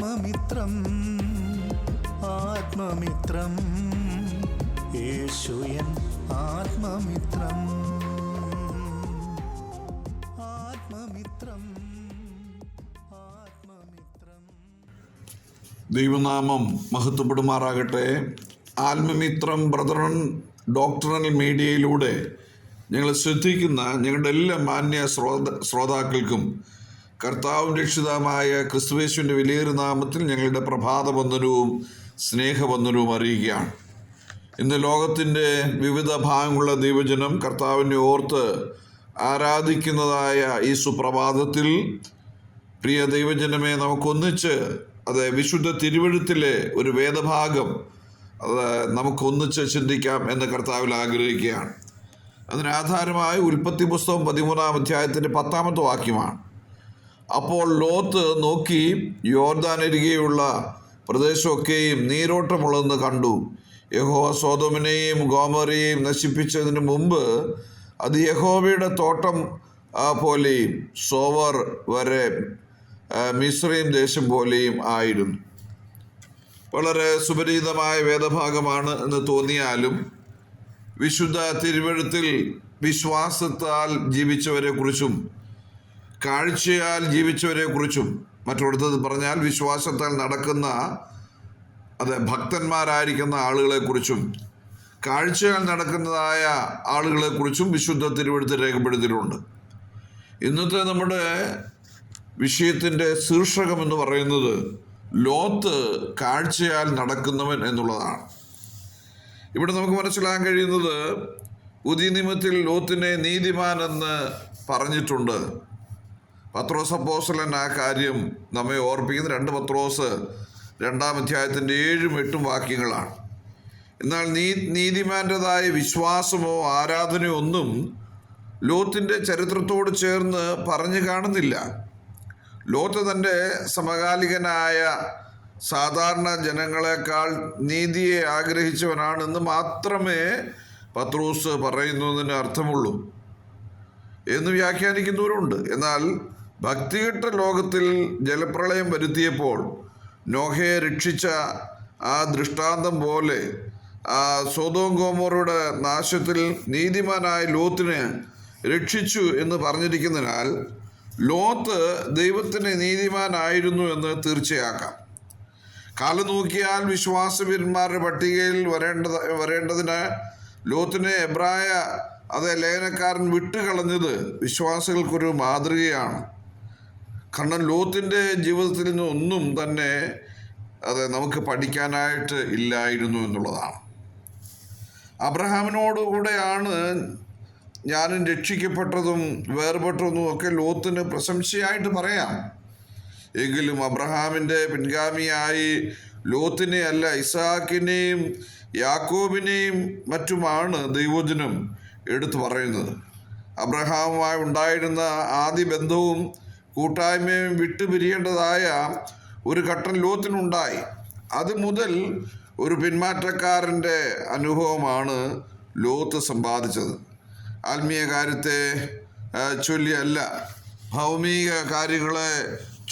ആത്മമിത്രം ആത്മമിത്രം. യേശുയൻ ആത്മമിത്രം ആത്മമിത്രം ആത്മമിത്രം. ദൈവനാമം മഹത്വപ്പെടുമാറാകട്ടെ. ആത്മമിത്രം brethren doctoral മീഡിയയിലൂടെ ഞങ്ങൾ ശ്രദ്ധിക്കുന്ന ഞങ്ങളുടെ എല്ലാ മാന്യ ശ്രോത ശ്രോതാക്കൾക്കും കർത്താവും രക്ഷിതാവുമായ ക്രിസ്തുവേശുവിന്റെ വിലയേറിയ നാമത്തിൽ ഞങ്ങളുടെ പ്രഭാതബന്ധനവും സ്നേഹബന്ധനവും അറിയുകയാണ്. ഇന്ന് ലോകത്തിന്റെ വിവിധ ഭാഗങ്ങളുള്ള ദൈവജനം കർത്താവിനെ ഓർത്ത് ആരാധിക്കുന്നതായ ഈ സുപ്രഭാതത്തിൽ പ്രിയ ദൈവജനമേ നമുക്കൊന്നിച്ച് അത് വിശുദ്ധ തിരുവഴുത്തിലെ ഒരു വേദഭാഗം അത് നമുക്കൊന്നിച്ച് ചിന്തിക്കാം എന്ന് കർത്താവിൽ ആഗ്രഹിക്കുകയാണ്. അതിനാധാരമായി ഉൽപ്പത്തി പുസ്തകം പതിമൂന്നാം അധ്യായത്തിന്റെ പത്താമത്തെ വാക്യമാണ്. അപ്പോൾ ലോത്ത് നോക്കി യോർദാനരികെയുള്ള പ്രദേശമൊക്കെയും നീരോട്ടമുള്ളതെന്ന് കണ്ടു. യഹോവ സോതോമിനെയും ഗോമറിയെയും നശിപ്പിച്ചതിന് മുമ്പ് അത് യഹോവയുടെ തോട്ടം പോലെയും സോവർ വരെ മിശ്രയും ദേശം പോലെയും ആയിരുന്നു. വളരെ സുപരിചിതമായ വേദഭാഗമാണ് എന്ന് തോന്നിയാലും വിശുദ്ധ തിരുവഴുത്തിൽ വിശ്വാസത്താൽ ജീവിച്ചവരെ കുറിച്ചും കാഴ്ചയാൽ ജീവിച്ചവരെ കുറിച്ചും മറ്റൊടുത്തത് പറഞ്ഞാൽ വിശ്വാസത്താൽ നടക്കുന്ന അതെ ഭക്തന്മാരായിരിക്കുന്ന ആളുകളെക്കുറിച്ചും കാഴ്ചയാൽ നടക്കുന്നതായ ആളുകളെക്കുറിച്ചും വിശുദ്ധ തിരുവഴുത്ത് രേഖപ്പെടുത്തിയിട്ടുണ്ട്. ഇന്നത്തെ നമ്മുടെ വിഷയത്തിന്റെ ശീർഷകം എന്ന് പറയുന്നത് ലോത്ത് കാഴ്ചയാൽ നടക്കുന്നവൻ എന്നുള്ളതാണ്. ഇവിടെ നമുക്ക് മനസ്സിലാക്കാൻ കഴിയുന്നത് പുതിയ നിയമത്തിൽ ലോത്തിനെ നീതിമാനെന്ന് പറഞ്ഞിട്ടുണ്ട്. പത്രോസ് അപ്പോസ്തലൻ ആ കാര്യം നമ്മെ ഓർപ്പിക്കുന്ന രണ്ട് പത്രോസ് രണ്ടാം അധ്യായത്തിന്റെ ഏഴും എട്ടും വാക്യങ്ങളാണ്. എന്നാൽ നീ നീതിമാന്റെതായ വിശ്വാസമോ ആരാധനയോ ഒന്നും ലോത്തിന്റെ ചരിത്രത്തോട് ചേർന്ന് പറഞ്ഞു കാണുന്നില്ല. ലോത്ത് തന്റെ സമകാലികനായ സാധാരണ ജനങ്ങളെക്കാൾ നീതിയെ ആഗ്രഹിച്ചവനാണെന്ന് മാത്രമേ പത്രൂസ് പറയുന്നതിന് അർത്ഥമുള്ളൂ. എന്ന് വ്യാഖ്യാനിക്കുന്നവരുണ്ട്. എന്നാൽ ഭക്തികെട്ട ലോകത്തിൽ ജലപ്രളയം വരുത്തിയപ്പോൾ നോഹയെ രക്ഷിച്ച ആ ദൃഷ്ടാന്തം പോലെ ആ സോതോം ഗോമോറുടെ നാശത്തിൽ നീതിമാനായ ലോത്തിനെ രക്ഷിച്ചു എന്ന് പറഞ്ഞിരിക്കുന്നതിനാൽ ലോത്ത് ദൈവത്തിന് നീതിമാനായിരുന്നു എന്ന് തീർച്ചയാക്കാം. കാലം നോക്കിയാൽ വിശ്വാസവീരന്മാരുടെ പട്ടികയിൽ വരേണ്ടത് വരേണ്ടതിന് ലോത്തിനെ എബ്രായ അതേ ലേഖനക്കാരൻ വിട്ടുകളഞ്ഞത് വിശ്വാസികൾക്കൊരു മാതൃകയാണ്. കാരണം ലോത്തിന്റെ ജീവിതത്തിൽ നിന്ന് ഒന്നും തന്നെ അത് നമുക്ക് പഠിക്കാനായിട്ട് ഇല്ലായിരുന്നു എന്നുള്ളതാണ്. അബ്രഹാമിനോടുകൂടെയാണ് ഞാനും രക്ഷിക്കപ്പെട്ടതും വേർപെട്ടതും ഒക്കെ ലോത്തിന് പ്രശംസയായിട്ട് പറയാം. എങ്കിലും അബ്രഹാമിന്റെ പിൻഗാമിയായി ലോത്തിനെ അല്ല ഇസാക്കിനെയും യാക്കോബിനെയും മറ്റുമാണ് ദൈവജനം എടുത്തു പറയുന്നത്. അബ്രഹാമുമായി ഉണ്ടായിരുന്ന ആദ്യ ബന്ധവും കൂട്ടായ്മയും വിട്ടുപിരിയേണ്ടതായ ഒരു ഘട്ടം ലോത്തിനുണ്ടായി. അത് മുതൽ ഒരു പിന്മാറ്റക്കാരന്റെ അനുഭവമാണ് ലോത്ത് സമ്പാദിച്ചത്. ആത്മീയ കാര്യത്തെ ചൊല്ലിയല്ല. ഭൗമിക കാര്യങ്ങളെ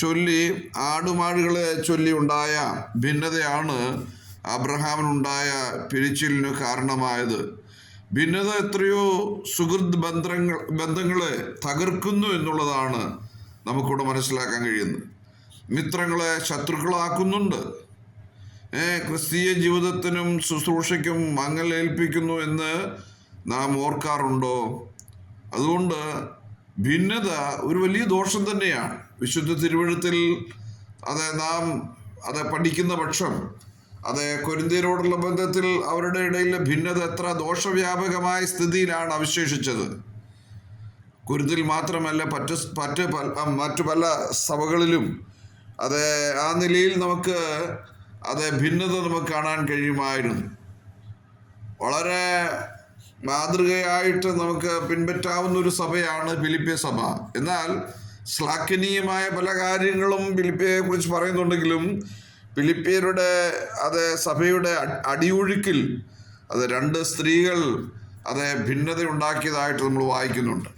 ചൊല്ലി ആടുമാടുകളെ ചൊല്ലി ഉണ്ടായ ഭിന്നതയാണ് അബ്രഹാമിനുണ്ടായ പിരിച്ചിലിന് കാരണമായത്. ഭിന്നത എത്രയോ സുഹൃത് ബന്ധങ്ങൾ ബന്ധങ്ങളെ തകർക്കുന്നു എന്നുള്ളതാണ് നമുക്കിവിടെ മനസ്സിലാക്കാൻ കഴിയുന്നത്. മിത്രങ്ങളെ ശത്രുക്കളാക്കുന്നുണ്ട്. ഏ ക്രിസ്തീയ ജീവിതത്തിനും ശുശ്രൂഷയ്ക്കും മങ്ങലേൽപ്പിക്കുന്നു എന്ന് നാം ഓർക്കാറുണ്ടോ? അതുകൊണ്ട് ഭിന്നത ഒരു വലിയ ദോഷം തന്നെയാണ്. വിശുദ്ധ തിരുവഴുത്തിൽ അത് നാം അത് പഠിക്കുന്ന പക്ഷം അത് കൊരിന്തിയരോടുള്ള ബന്ധത്തിൽ അവരുടെ ഇടയിലെ ഭിന്നത എത്ര ദോഷവ്യാപകമായ സ്ഥിതിയിലാണ് അവശേഷിച്ചത്. കുരുതിൽ മാത്രമല്ല പറ്റ പറ്റ് മറ്റു പല സഭകളിലും അത് ആ നിലയിൽ നമുക്ക് അത് ഭിന്നത നമുക്ക് കാണാൻ കഴിയുമായിരുന്നു. വളരെ മാതൃകയായിട്ട് നമുക്ക് പിൻപറ്റാവുന്ന ഒരു സഭയാണ് ഫിലിപ്പിയ സഭ. എന്നാൽ ശ്ലാഘനീയമായ പല കാര്യങ്ങളും ഫിലിപ്പിയെ കുറിച്ച് പറയുന്നുണ്ടെങ്കിലും ഫിലിപ്പിയരുടെ അത് സഭയുടെ അടിയൊഴുക്കിൽ അത് രണ്ട് സ്ത്രീകൾ അത് ഭിന്നത ഉണ്ടാക്കിയതായിട്ട് നമ്മൾ വായിക്കുന്നുണ്ട്.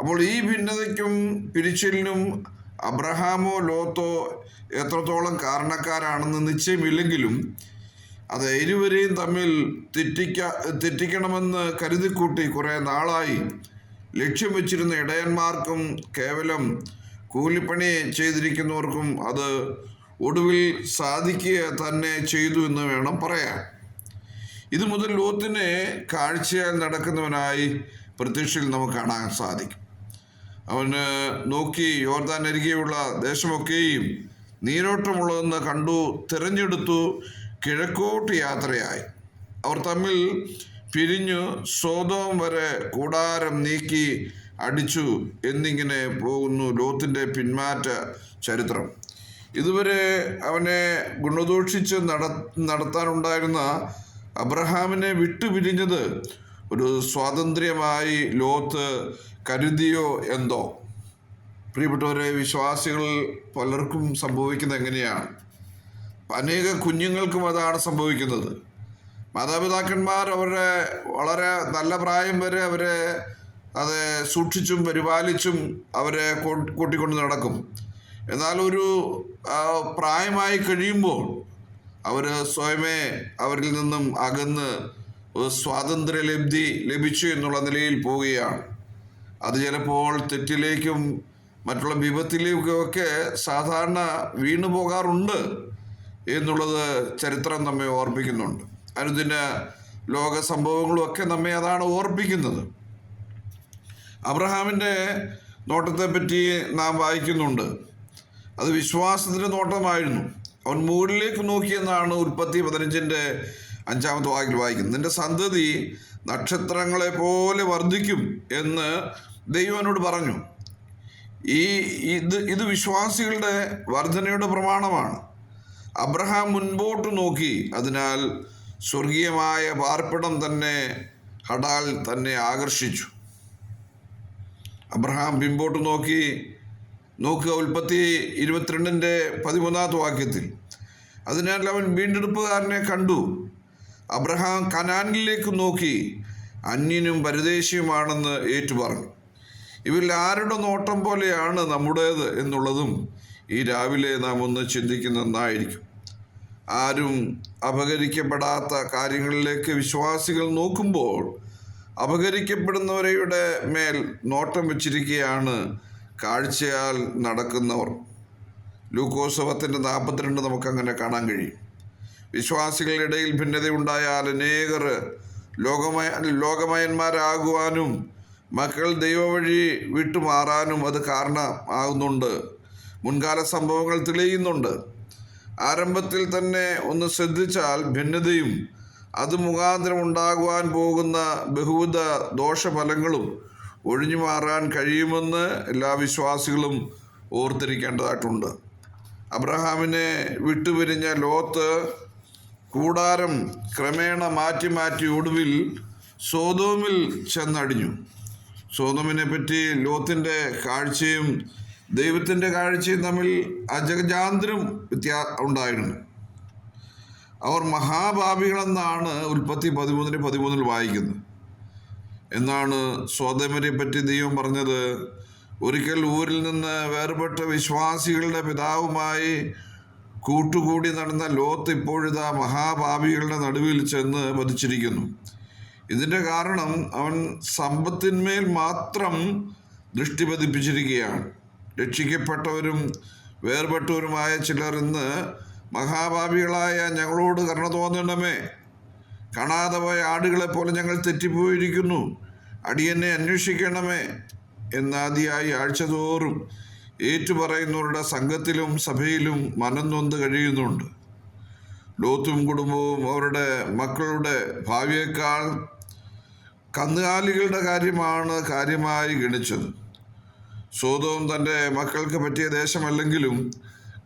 അപ്പോൾ ഈ ഭിന്നതയ്ക്കും പിരിച്ചിലിനും അബ്രഹാമോ ലോത്തോ എത്രത്തോളം കാരണക്കാരാണെന്ന് നിശ്ചയമില്ലെങ്കിലും അത് ഇരുവരെയും തമ്മിൽ തെറ്റിക്ക തെറ്റിക്കണമെന്ന് കരുതിക്കൂട്ടി കുറേ നാളായി ലക്ഷ്യം വെച്ചിരുന്ന ഇടയന്മാർക്കും കേവലം കൂലിപ്പണി ചെയ്തിരിക്കുന്നവർക്കും അത് ഒടുവിൽ സാധിക്കുക തന്നെ ചെയ്തു എന്ന് വേണം പറയാൻ. ഇത് മുതൽ ലോത്തിനെ കാഴ്ചയാൽ നടക്കുന്നവനായി പ്രത്യക്ഷയിൽ നമുക്ക് കാണാൻ സാധിക്കും. അവന് നോക്കി യോർദാൻ അരികെയുള്ള ദേശമൊക്കെയും നീരോട്ടമുള്ളതെന്ന് കണ്ടു തിരഞ്ഞെടുത്തു കിഴക്കോട്ട് യാത്രയായി. അവർ തമ്മിൽ പിരിഞ്ഞു സോതോം വരെ കൂടാരം നീക്കി അടിച്ചു എന്നിങ്ങനെ പോകുന്നു ലോത്തിന്റെ പിന്മാറ്റ ചരിത്രം. ഇതുവരെ അവനെ ഗുണദോഷിച്ച് നട നടത്താനുണ്ടായിരുന്ന അബ്രഹാമിനെ വിട്ടുപിരിഞ്ഞത് ഒരു സ്വാതന്ത്ര്യമായി ലോത്ത് കരുതിയോ എന്തോ? പ്രിയപ്പെട്ടവരെ വിശ്വാസികൾ പലർക്കും സംഭവിക്കുന്നത് എങ്ങനെയാണ്? അനേക കുഞ്ഞുങ്ങൾക്കും അതാണ് സംഭവിക്കുന്നത്. മാതാപിതാക്കന്മാർ അവരെ വളരെ നല്ല പ്രായം വരെ അവരെ അത് സൂക്ഷിച്ചും പരിപാലിച്ചും അവരെ കൂട്ടിക്കൊണ്ട് നടക്കും. എന്നാൽ ഒരു പ്രായമായി കഴിയുമ്പോൾ അവർ സ്വയമേ അവരിൽ നിന്നും അകന്ന് സ്വാതന്ത്ര്യ ലബ്ധി ലഭിച്ചു എന്നുള്ള നിലയിൽ പോവുകയാണ്. അത് ചിലപ്പോൾ തെറ്റിലേക്കും മറ്റുള്ള വിപത്തിലേക്കും ഒക്കെ സാധാരണ വീണു പോകാറുണ്ട് എന്നുള്ളത് ചരിത്രം നമ്മെ ഓർപ്പിക്കുന്നുണ്ട് അനുദിന ലോക സംഭവങ്ങളും ഒക്കെ നമ്മെ അതാണ് ഓർപ്പിക്കുന്നത് അബ്രഹാമിന്റെ നോട്ടത്തെപ്പറ്റി നാം വായിക്കുന്നുണ്ട്. അത് വിശ്വാസത്തിന്റെ നോട്ടമായിരുന്നു. അവൻ മുകളിലേക്ക് നോക്കിയെന്നാണ് ഉൽപ്പത്തി പതിനഞ്ചിന്റെ അഞ്ചാമത്തെ വാക്കിൽ വായിക്കുന്നത്. നിന്റെ സന്തതി നക്ഷത്രങ്ങളെ പോലെ വർദ്ധിക്കും എന്ന് ദൈവം എന്നോട് പറഞ്ഞു ഈ ഇത് ഇത് വിശ്വാസികളുടെ വർധനയുടെ പ്രമാണമാണ്. അബ്രഹാം മുൻപോട്ട് നോക്കി അതിനാൽ സ്വർഗീയമായ പാർപ്പിടം തന്നെ ഹഡാൽ തന്നെ ആകർഷിച്ചു. അബ്രഹാം പിമ്പോട്ട് നോക്കി നോക്കുക ഉൽപ്പത്തി ഇരുപത്തിരണ്ടിന്റെ പതിമൂന്നാമത്തെ വാക്യത്തിൽ. അതിനാൽ അവൻ വീണ്ടെടുപ്പുകാരനെ കണ്ടു. അബ്രഹാം കനാനിലേക്ക് നോക്കി അന്യനും പരദേശിയുമാണെന്ന് ഏറ്റുപറഞ്ഞു. ഇവരിൽ ആരുടെ നോട്ടം പോലെയാണ് നമ്മുടേത് എന്നുള്ളതും ഈ രാവിലെ നാം ഒന്ന് ചിന്തിക്കുന്നതായിരിക്കും ആരും അപഹരിക്കപ്പെടാത്ത കാര്യങ്ങളിലേക്ക് വിശ്വാസികൾ നോക്കുമ്പോൾ അപകരിക്കപ്പെടുന്നവരുടെ മേൽ നോട്ടം വച്ചിരിക്കുകയാണ് കാഴ്ചയാൽ നടക്കുന്നവർ. ലൂക്കോത്സവത്തിന്റെ നാൽപ്പത്തിരണ്ട് നമുക്കങ്ങനെ കാണാൻ കഴിയും. വിശ്വാസികളുടെ ഇടയിൽ ഭിന്നതയുണ്ടായാൽ അനേകർ ലോകമയ ലോകമയന്മാരാകുവാനും മക്കൾ ദൈവവഴി വിട്ടുമാറാനും അത് കാരണം ആകുന്നുണ്ട് മുൻകാല സംഭവങ്ങൾ തെളിയുന്നുണ്ട്. ആരംഭത്തിൽ തന്നെ ഒന്ന് ശ്രദ്ധിച്ചാൽ ഭിന്നതയും അത് മുഖാന്തരം ഉണ്ടാകുവാൻ പോകുന്ന ബഹുവിധ ദോഷഫലങ്ങളും ഒഴിഞ്ഞു മാറാൻ കഴിയുമെന്ന് എല്ലാ വിശ്വാസികളും ഓർത്തിരിക്കേണ്ടതായിട്ടുണ്ട്. അബ്രഹാമിനെ വിട്ടുപിരിഞ്ഞ ലോത്ത് കൂടാരം ക്രമേണ മാറ്റി മാറ്റി ഒടുവിൽ സോതോമിൽ ചെന്നടിഞ്ഞു. സോതോമിനെ പറ്റി ലോത്തിന്റെ കാഴ്ചയും ദൈവത്തിന്റെ കാഴ്ചയും തമ്മിൽ അജഗജാന്തരം വ്യത്യാ ഉണ്ടായിരുന്നു. അവർ മഹാഭാവികളെന്നാണ് ഉൽപ്പത്തി പതിമൂന്നിന് പതിമൂന്നിൽ വായിക്കുന്നത്. എന്നാണ് സ്വതമരെ പറ്റി ദൈവം പറഞ്ഞത്. ഒരിക്കൽ ഊരിൽ നിന്ന് വേർപെട്ട വിശ്വാസികളുടെ പിതാവുമായി കൂട്ടുകൂടി നടന്ന ലോത്ത് ഇപ്പോഴിതാ മഹാഭാവികളുടെ നടുവിൽ ചെന്ന് പതിച്ചിരിക്കുന്നു ഇതിന്റെ കാരണം അവൻ സമ്പത്തിന്മേൽ മാത്രം ദൃഷ്ടി പതിപ്പിച്ചിരിക്കുകയാണ്. രക്ഷിക്കപ്പെട്ടവരും വേർപെട്ടവരുമായ ചിലർ ഇന്ന് മഹാഭാവികളായ ഞങ്ങളോട് കരുണ തോന്നണമേ. കാണാതെ പോയ ആടുകളെ പോലെ ഞങ്ങൾ തെറ്റിപ്പോയിരിക്കുന്നു. അടിയനെ അന്വേഷിക്കണമേ എന്നാദിയായി ആഴ്ചതോറും ഏറ്റുപറയുന്നവരുടെ സംഘത്തിലും സഭയിലും മനം നൊന്ത് കഴിയുന്നുണ്ട്. ലോത്തും കുടുംബവും അവരുടെ മക്കളുടെ ഭാവിയേക്കാൾ കന്നുകാലികളുടെ കാര്യമാണ് കാര്യമായി ഗണിച്ചത്. സോതവും തന്റെ മക്കൾക്ക് പറ്റിയ ദേശമല്ലെങ്കിലും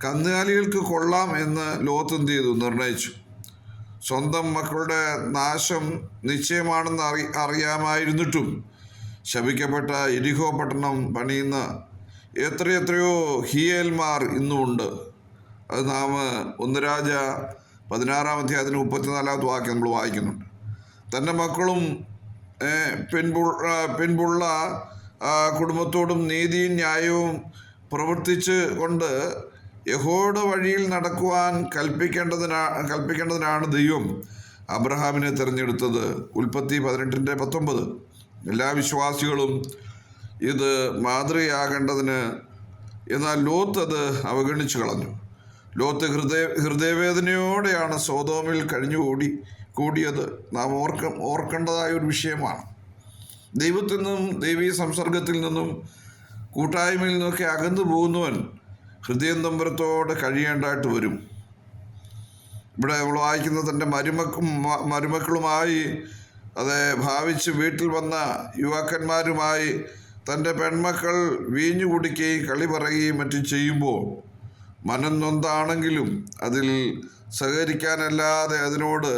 കന്നുകാലികൾക്ക് കൊള്ളാം എന്ന് ലോത്ത് എന്ത് ചെയ്തു? നിർണയിച്ചു. സ്വന്തം മക്കളുടെ നാശം നിശ്ചയമാണെന്ന് അറി അറിയാമായിരുന്നിട്ടും ശപിക്കപ്പെട്ട ഇരിഹോ പട്ടണം പണിയുന്ന എത്രയെത്രയോ ഹിയേൽമാർ ഇന്നുമുണ്ട്. അത് നാം ഒന്ന് രാജ പതിനാറാം അധ്യായത്തിന് മുപ്പത്തിനാലാമത്തെ വാക്യം നമ്മൾ വായിക്കുന്നുണ്ട്. തന്റെ മക്കളും പിൻപു പിൻപുള്ള കുടുംബത്തോടും നീതിയും ന്യായവും പ്രവർത്തിച്ച് കൊണ്ട് യഹോയുടെ വഴിയിൽ നടക്കുവാൻ കൽപ്പിക്കേണ്ടതിനാ കൽപ്പിക്കേണ്ടതിനാണ് ദൈവം അബ്രഹാമിനെ തിരഞ്ഞെടുത്തത്. ഉൽപ്പത്തി പതിനെട്ടിന്റെ പത്തൊമ്പത്. എല്ലാ വിശ്വാസികളും ഇത് മാതൃകയാകേണ്ടതിന് എന്നാൽ ലോത്ത് അത് അവഗണിച്ചു കളഞ്ഞു ലോത്ത് ഹൃദയ ഹൃദയവേദനയോടെയാണ് സോതോമിൽ കഴിഞ്ഞു കൂടി കൂടിയത്. നാം ഓർക്ക ഓർക്കേണ്ടതായ ഒരു വിഷയമാണ്. ദൈവത്തിൽ നിന്നും ദൈവീ സംസർഗത്തിൽ നിന്നും കൂട്ടായ്മയിൽ നിന്നൊക്കെ അകന്നു പോകുന്നവൻ ഹൃദയം തമ്പരത്തോടെ കഴിയേണ്ടതായിട്ട് വരും. ഇവിടെ നമ്മൾ വായിക്കുന്ന തന്റെ മരുമക്കും മരുമക്കളുമായി അത് ഭാവിച്ച് വീട്ടിൽ വന്ന യുവാക്കന്മാരുമായി തന്റെ പെൺമക്കൾ വീഞ്ഞു കുടിക്കുകയും കളി പറയുകയും മറ്റും ചെയ്യുമ്പോൾ മനം നൊന്താണെങ്കിലും അതിൽ സഹകരിക്കാനല്ലാതെ അതിനോട്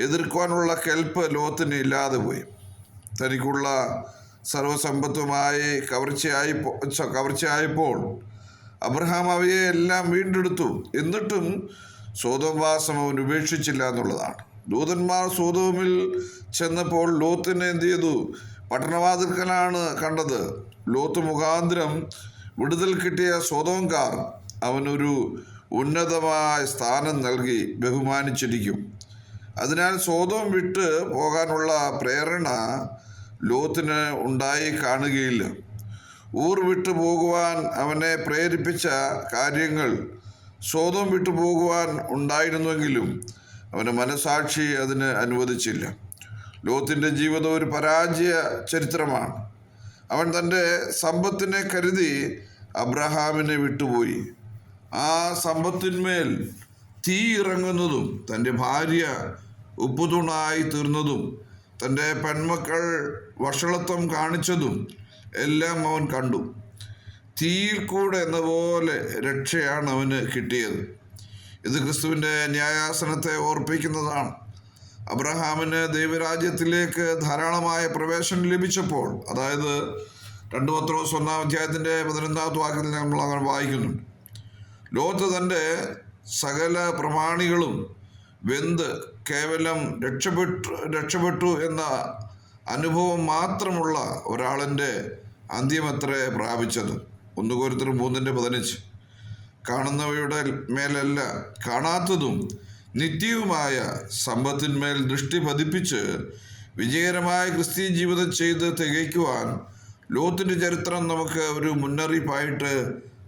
എതിർക്കുവാനുള്ള കെൽപ്പ് ലോത്തിന് ഇല്ലാതെ പോയി. തനിക്കുള്ള സർവസമ്പത്തുമായി കവർച്ചയായി കവർച്ചയായപ്പോൾ അബ്രഹാം അവയെ എല്ലാം വീണ്ടെടുത്തു. എന്നിട്ടും സ്വതംവാസം അവൻ ഉപേക്ഷിച്ചില്ല എന്നുള്ളതാണ്. ദൂതന്മാർ സ്വതവുമിൽ ചെന്നപ്പോൾ ലോത്തിനെ എന്ത് ചെയ്തു? പട്ടണവാതിൽക്കലാണ് കണ്ടത്. ലോത്ത് മുഖാന്തരം വിടുതൽ കിട്ടിയ സോതോംകാർ അവനൊരു ഉന്നതമായ സ്ഥാനം നൽകി ബഹുമാനിച്ചിരിക്കും. അതിനാൽ സ്വതം വിട്ട് പോകാനുള്ള പ്രേരണ ലോത്തിന് ഉണ്ടായി കാണുകയില്ല. ഊർ വിട്ടു പോകുവാൻ അവനെ പ്രേരിപ്പിച്ച കാര്യങ്ങൾ സ്വതം വിട്ടു പോകുവാൻ ഉണ്ടായിരുന്നുവെങ്കിലും അവന് മനസാക്ഷി അതിന് അനുവദിച്ചില്ല. ലോത്തിന്റെ ജീവിതം ഒരു പരാജയ ചരിത്രമാണ്. അവൻ തന്റെ സമ്പത്തിനെ കരുതി അബ്രഹാമിനെ വിട്ടുപോയി. ആ സമ്പത്തിന്മേൽ തീ ഇറങ്ങുന്നതും തന്റെ ഭാര്യ ഉപ്പുതുണായി തീർന്നതും തന്റെ പെൺമക്കൾ വഷളത്വം കാണിച്ചതും എല്ലാം അവൻ കണ്ടു. തീയിൽ കൂടെ എന്ന പോലെ രക്ഷയാണ് അവന് കിട്ടിയത്. ഇത് ക്രിസ്തുവിന്റെ ന്യായാസനത്തെ ഓർപ്പിക്കുന്നതാണ്. അബ്രഹാമിന് ദൈവരാജ്യത്തിലേക്ക് ധാരാളമായ പ്രവേശനം ലഭിച്ചപ്പോൾ അതായത് രണ്ട് പത്രോസ് ഒന്നാം അധ്യായത്തിന്റെ പതിനൊന്നാമത്തെ വാക്യത്തിൽ നമ്മൾ അങ്ങനെ വായിക്കുന്നുണ്ട് ലോകത്ത് തന്റെ സകല പ്രമാണികളും വെന്ത് കേവലം രക്ഷപ്പെട്ടു രക്ഷപ്പെട്ടു എന്ന അനുഭവം മാത്രമുള്ള ഒരാളിന്റെ അന്ത്യമത്രേ പ്രാപിച്ചത്. ഒന്ന് കോരത്തിന് മൂന്നിന്റെ പതിനഞ്ച്. കാണുന്നവയുടെ മേലല്ല കാണാത്തതും നിത്യവുമായ സമ്പത്തിന്മേൽ ദൃഷ്ടി പതിപ്പിച്ച് വിജയകരമായ ക്രിസ്ത്യൻ ജീവിതം ചെയ്ത് തികയ്ക്കുവാൻ ലോകത്തിന്റെ ചരിത്രം നമുക്ക് ഒരു മുന്നറിയിപ്പായിട്ട്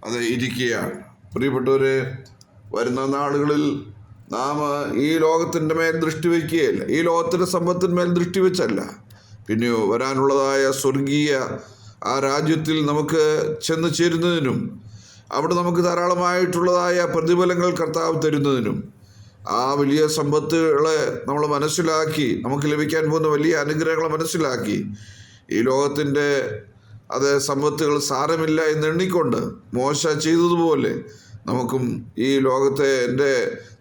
അത് ഇരിക്കുകയാണ്. പ്രിയപ്പെട്ടവരെ വരുന്ന നാളുകളിൽ നാം ഈ ലോകത്തിന്റെ മേൽ ദൃഷ്ടി വയ്ക്കുകയല്ല. ഈ ലോകത്തിന്റെ സമ്പത്തിന്മേൽ ദൃഷ്ടി വെച്ചല്ല. പിന്നെയോ വരാനുള്ളതായ സ്വർഗീയ ആ രാജ്യത്തിൽ നമുക്ക് ചെന്ന് ചേരുന്നതിനും അവിടെ നമുക്ക് ധാരാളമായിട്ടുള്ളതായ പ്രതിഫലങ്ങൾ കർത്താവ് തരുന്നതിനും ആ വലിയ സമ്പത്തുകളെ നമ്മൾ മനസ്സിലാക്കി നമുക്ക് ലഭിക്കാൻ പോകുന്ന വലിയ അനുഗ്രഹങ്ങളെ മനസ്സിലാക്കി ഈ ലോകത്തിന്റെ അത് സമ്പത്തുകൾ സാരമില്ല എന്ന് എണ്ണിക്കൊണ്ട് മോശ ചെയ്തതുപോലെ നമുക്കും ഈ ലോകത്തെ എന്റെ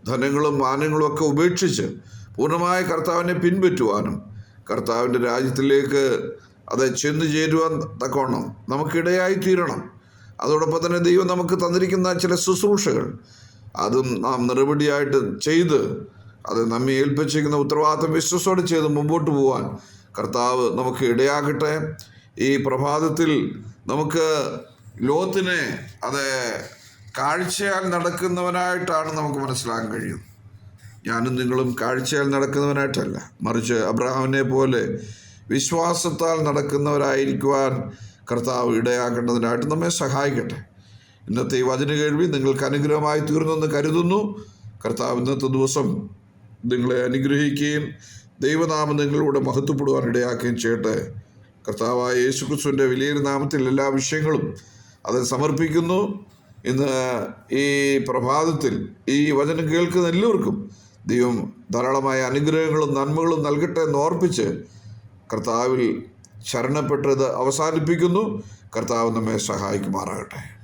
ധനങ്ങളും മാനങ്ങളും ഒക്കെ ഉപേക്ഷിച്ച് പൂർണമായ കർത്താവിനെ പിൻപറ്റുവാനും കർത്താവിന്റെ രാജ്യത്തിലേക്ക് അത് ചെന്നു ചേരുവാൻ തക്കവണ്ണം നമുക്കിടയായി തീരണം. അതോടൊപ്പം തന്നെ ദൈവം നമുക്ക് തന്നിരിക്കുന്ന ചില ശുശ്രൂഷകൾ അതും നാം നിറപടിയായിട്ട് ചെയ്ത് അത് നമ്മെ ഏൽപ്പിച്ചിരിക്കുന്ന ഉത്തരവാദിത്തം വിശ്വസോടെ ചെയ്ത് മുമ്പോട്ട് പോകാൻ കർത്താവ് നമുക്ക് ഇടയാകട്ടെ. ഈ പ്രഭാതത്തിൽ നമുക്ക് ലോത്തിനെ അത് കാഴ്ചയാൽ നടക്കുന്നവനായിട്ടാണ് നമുക്ക് മനസ്സിലാക്കാൻ കഴിയുന്നത്. ഞാനും നിങ്ങളും കാഴ്ചയാൽ നടക്കുന്നവനായിട്ടല്ല. മറിച്ച് അബ്രഹാമിനെ പോലെ വിശ്വാസത്താൽ നടക്കുന്നവരായിരിക്കുവാൻ കർത്താവ് ഇടയാക്കേണ്ടതിനായിട്ട് നമ്മെ സഹായിക്കട്ടെ. ഇന്നത്തെ ഈ വചന കേൾവി നിങ്ങൾക്ക് അനുഗ്രഹമായി തീർന്നെന്ന് കരുതുന്നു. കർത്താവ് ഇന്നത്തെ ദിവസം നിങ്ങളെ അനുഗ്രഹിക്കുകയും ദൈവനാമം നിങ്ങളിലൂടെ മഹത്വപ്പെടുവാൻ ഇടയാക്കുകയും ചെയ്യട്ടെ. കർത്താവായ യേശു ക്രിസ്തുവിന്റെ വലിയൊരു നാമത്തിൽ എല്ലാ വിഷയങ്ങളും അത് സമർപ്പിക്കുന്നു. ഇന്ന് ഈ പ്രഭാതത്തിൽ ഈ വചനം കേൾക്കുന്ന എല്ലാവർക്കും ദൈവം ധാരാളമായ അനുഗ്രഹങ്ങളും നന്മകളും നൽകട്ടെ എന്ന് ഓർപ്പിച്ച് കർത്താവിൽ ശരണപ്പെട്ടത് അവസാനിപ്പിക്കുന്നു. കർത്താവ് നമ്മെ സഹായിക്കുമാറാകട്ടെ.